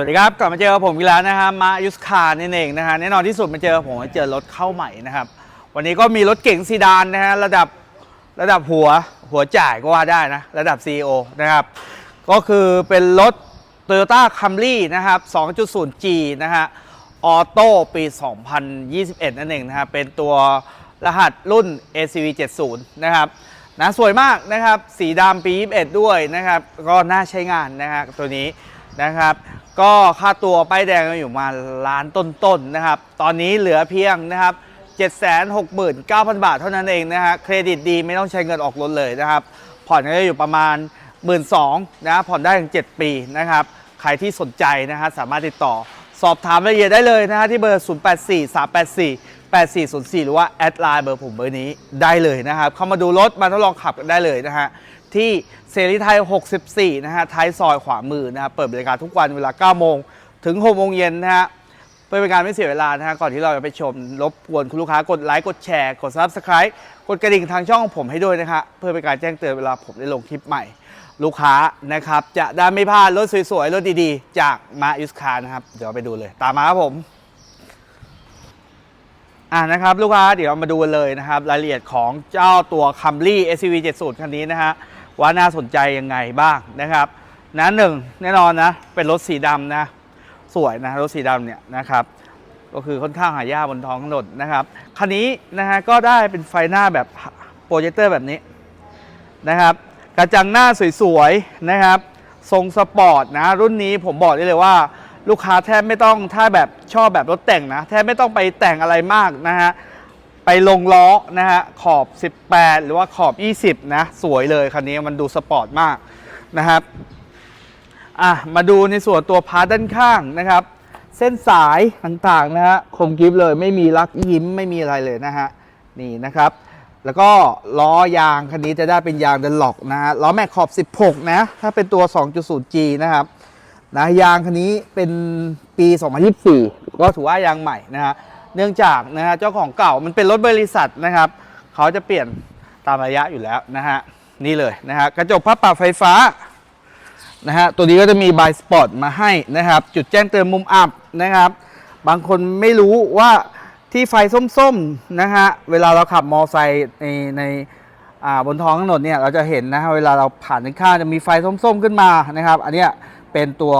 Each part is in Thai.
สวัสดีครับกลับมาเจอกับผมอีกแล้วนะครับมายุสคาร์นั่เองนะฮะแน่นอนที่สุดมาเจอผมมาเจอรถเข้าใหม่นะครับ วันนี้ก็มีรถเก๋งซีดานนะฮะระดับระดับหัวหัวจ่ายก็ว่าได้นะ ระดับ CEO นะครับ ก็คือเป็นรถ Toyota Camry นะครับ 2.0G นะฮะออโต้ปี 2021 นั่นเองนะครับเป็นตัวรหัสรุ่น ACV 70 นะครับนะสวยมากนะครับ สีดำปี 21 ด้วยนะครับ ก็น่าใช้งานนะฮะตัวนี้ นะครับ ก็ค่าตัวป้ายแดงอยู่มาล้านต้นๆนะครับ ตอนนี้เหลือเพียงนะครับ 769,000 บาทเท่านั้นเองนะฮะเครดิตดีไม่ต้องใช้เงินออกรถเลยนะครับ ผ่อนก็จะอยู่ประมาณ 1 2ื่นนะผ่อนได้ถึง 7 ปีนะครับ ใครที่สนใจนะฮะสามารถติดต่อสอบถามรายละเอียดได้เลยนะฮะที่เบอร์ 084 384 8404 หรือว่าแอดไลน์เบอร์ผมเบอร์นี้ได้เลยนะครับ เข้ามาดูรถมาทดลองขับกันได้เลยนะฮะ ที่เสรีไทย 64 นะฮะ ท้ายซอยขวามือนะฮะ เปิดบริการทุกวันเวลา 9 โมง ถึง 6 โมงเย็นนะฮะเพื่อเป็นการไม่เสียเวลานะฮะ ก่อนที่เราจะไปชม รบกวนคุณลูกค้ากดไลค์ กดแชร์ กด Subscribe กดกระดิ่งทางช่องของผมให้ด้วยนะฮะ เพื่อเป็นการแจ้งเตือนเวลาผมได้ลงคลิปใหม่ ลูกค้านะครับ จะได้ไม่พลาดรถสวยๆ รถดีๆ จากมาอิสคานะครับ เดี๋ยวไปดูเลย ตามมาครับผมอ่านะครับลูกค้าเดี๋ยวเรามาดูเลยนะครับ รายละเอียดของเจ้าตัว Camry SUV 70 คันนี้นะฮะ ว่าน่าสนใจยังไงบ้างนะครับนะหนึ่งแน่นอนนะเป็นรถสีดำนะสวยนะรถสีดำเนี่ยนะครับก็คือค่อนข้างหายากบนท้องถนนนะครับคันนี้นะฮะก็ได้เป็นไฟหน้าแบบโปรเจคเตอร์แบบนี้นะครับกระจังหน้าสวยๆนะครับทรงสปอร์ตนะรุ่นนี้ผมบอกได้เลยว่าลูกค้าแทบไม่ต้องถ้าแบบชอบแบบรถแต่งนะแทบไม่ต้องไปแต่งอะไรมากนะฮะ ไปลงล้อนะฮะขอบ 18 หรือว่าขอบ 20 นะ สวยเลยคันนี้มันดูสปอร์ตมากนะครับอะมาดูในส่วนตัวพาร์ทด้านข้างนะครับ เส้นสายต่างๆนะฮะคมกริบเลยไม่มีรักยิ้มไม่มีอะไรเลยนะฮะนี่นะครับ แล้วก็ล้อยางคันนี้จะได้เป็นยางเดนล็อกนะฮะล้อแม็กขอบ 16 นะ ถ้าเป็นตัว 2.0G นะครับนะยางคันนี้เป็นปี 2024 ก็ถือว่ายางใหม่นะฮะ เนื่องจากนะฮะเจ้าของเก่ามันเป็นรถบริษัทนะครับเขาจะเปลี่ยนตามระยะอยู่แล้วนะฮะนี่เลยนะฮะกระจกพับปรับไฟฟ้านะฮะตัวนี้ก็จะมีบายสปอร์ตมาให้นะครับ จุดแจ้งเตือนมุมอับนะครับ บางคนไม่รู้ว่าที่ไฟส้มๆนะฮะเวลาเราขับมอไซค์ในในอ่าบนท้องถนนเนี่ยเราจะเห็นนะฮะเวลาเราผ่านด้านข้างจะมีไฟส้มๆขึ้นมานะครับ อันเนี้ยเป็นตัว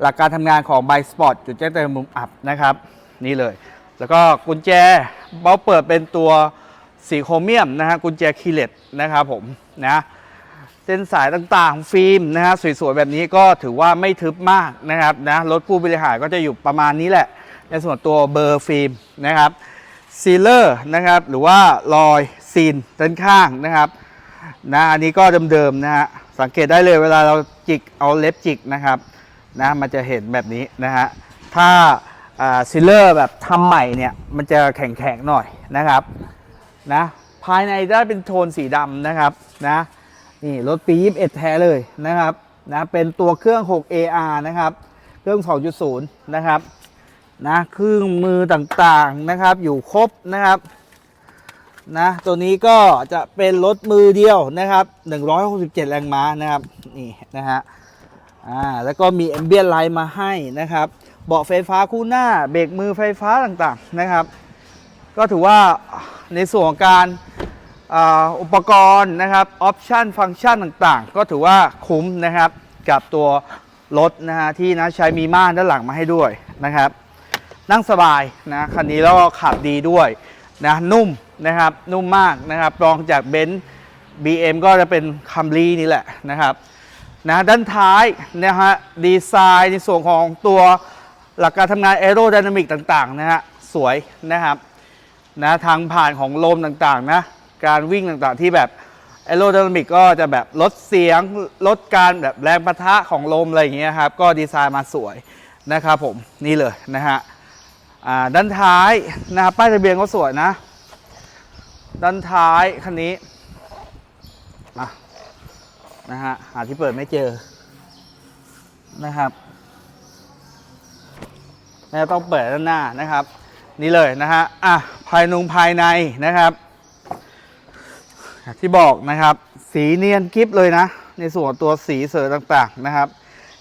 หลักการทำงานของ b y Sport จุดแจ้งเตือนมุมอับนะครับ นี่เลย แล้วก็กุญแจเบาเปิดเป็นตัวสีโครเมียมนะฮะกุญแจคีเลตนะครับผมนะเส้นสายต่างๆ ฟิล์มนะฮะสวยๆแบบนี้ก็ถือว่าไม่ทึบมากนะครับนะรถผู้บริหารก็จะอยู่ประมาณนี้แหละ ในส่วนตัวเบอร์ฟิล์มนะครับซีเลอร์นะครับหรือว่ารอยซีนด้านข้างนะครับนะอันนี้ก็เดิมๆนะฮะสังเกตได้เลยเวลาเราจิกเอาเล็บจิกนะครับนะมันจะเห็นแบบนี้นะฮะถ้า ซีเลอร์แบบทำใหม่เนี่ย มันจะแข็งๆหน่อยนะครับนะภายในได้เป็นโทนสีดำนะครับนะนี่รถปี 21 แท้เลยนะครับนะเป็นตัวเครื่อง 6AR นะครับ เครื่อง 2.0 นะครับนะเครื่องมือต่างๆนะครับ อยู่ครบนะครับนะตัวนี้ก็จะเป็นรถมือเดียวนะครับ 167 แรงม้านะครับนี่นะฮะอ่าแล้วก็มีแอมเบียนไลท์มาให้นะครับ เบาะไฟฟ้าคู่หน้า เบรกมือไฟฟ้าต่างๆนะครับ ก็ถือว่าในส่วนของการอุปกรณ์นะครับออปชันฟังก์ชันต่างๆ ก็ถือว่าคุ้มนะครับกับตัวรถนะฮะที่นะใช้มีม่านด้านหลังมาให้ด้วยนะครับ นั่งสบายนะคันนี้แล้วก็ขับดีด้วยนะนุ่มนะครับนุ่มมากนะครับรองจากเบนซ์ BM ก็จะเป็นคัมรีนี่แหละนะครับนะด้านท้ายนะฮะดีไซน์ในส่วนของตัว หลักการทำงานแอโร d y นามิกต่างๆนะฮะสวยนะครับนะทางผ่านของลมต่างๆนะการวิ่งต่างๆที่แบบแอโร d y นามิกก็จะแบบลดเสียงลดการแบบแรงปะทะของลมอะไรอย่างเงี้ยครับก็ดีไซน์มาสวยนะครับผมนี่เลยนะฮะด้านท้ายนะครับป้ายทะเบียนก็สวยนะ ด้านท้ายคันนี้นะฮะหาที่เปิดไม่เจอนะครับ นะต้องเปิดด้านหน้านะครับ นี่เลยนะฮะอะภายนุงภายในนะครับ ที่บอกนะครับ สีเนียนกิฟเลยนะ ในส่วนตัวสีเสือต่างๆนะครับ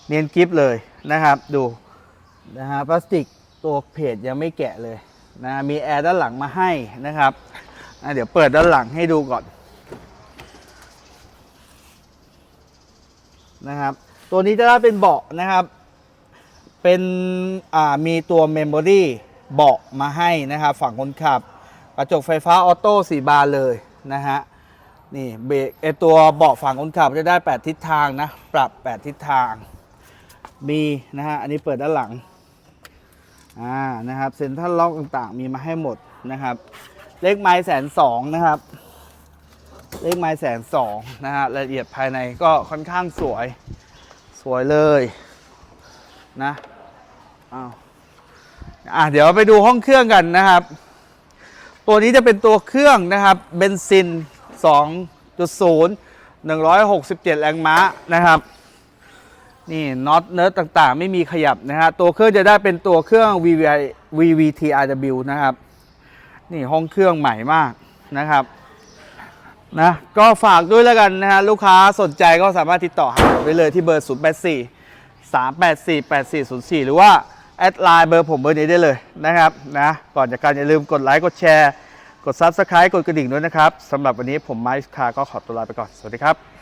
เนียนกิฟเลยนะครับ ดูนะฮะพลาสติกตัวเพจยังไม่แกะเลยนะมีแอร์ด้านหลังมาให้นะครับอะเดี๋ยวเปิดด้านหลังให้ดูก่อนนะครับ ตัวนี้จะได้เป็นเบาะนะครับ เป็นมีตัวเมมโมรี่เบาะมาให้นะครับฝั่งคนขับ กระจกไฟฟ้าออโต้สีบานเลยนะฮะนี่เบรกไอตัวเบาะฝั่งคนขับจะได้ 8 ทิศทางนะ ปรับ 8 ทิศทางมีนะฮะอันนี้เปิดด้านหลังอ่านะครับเซ็นทรัลล็อกต่างๆ มีมาให้หมดนะครับเลขไม้แสนสองนะครับ เลขไม้แสนสองนะฮะรายละเอียดภายในก็ค่อนข้างสวยสวยเลยนะ อ้าวอะเดี๋ยวไปดูห้องเครื่องกันนะครับ ตัวนี้จะเป็นตัวเครื่องนะครับเบนซิน 2.0 167 แรงม้านะครับ นี่น็อตเนิร์ดต่างๆ ไม่มีขยับนะฮะตัวเครื่องจะได้เป็นตัวเครื่อง VVI VVTRW นะครับ นี่ห้องเครื่องใหม่มากนะครับนะก็ฝากด้วยแล้วกันนะฮะลูกค้าสนใจก็สามารถติดต่อหาได้เลยที่เบอร์ 084 384 8404 หรือว่า แอดไลน์เบอร์ผมเบอร์นี้ได้เลยนะครับนะก่อนจากการอย่าลืมกดไลค์กดแชร์ กด Subscribe กดกระดิ่งด้วยนะครับสำหรับวันนี้ผมไมค์คาก็ขอตัวลาไปก่อน สวัสดีครับ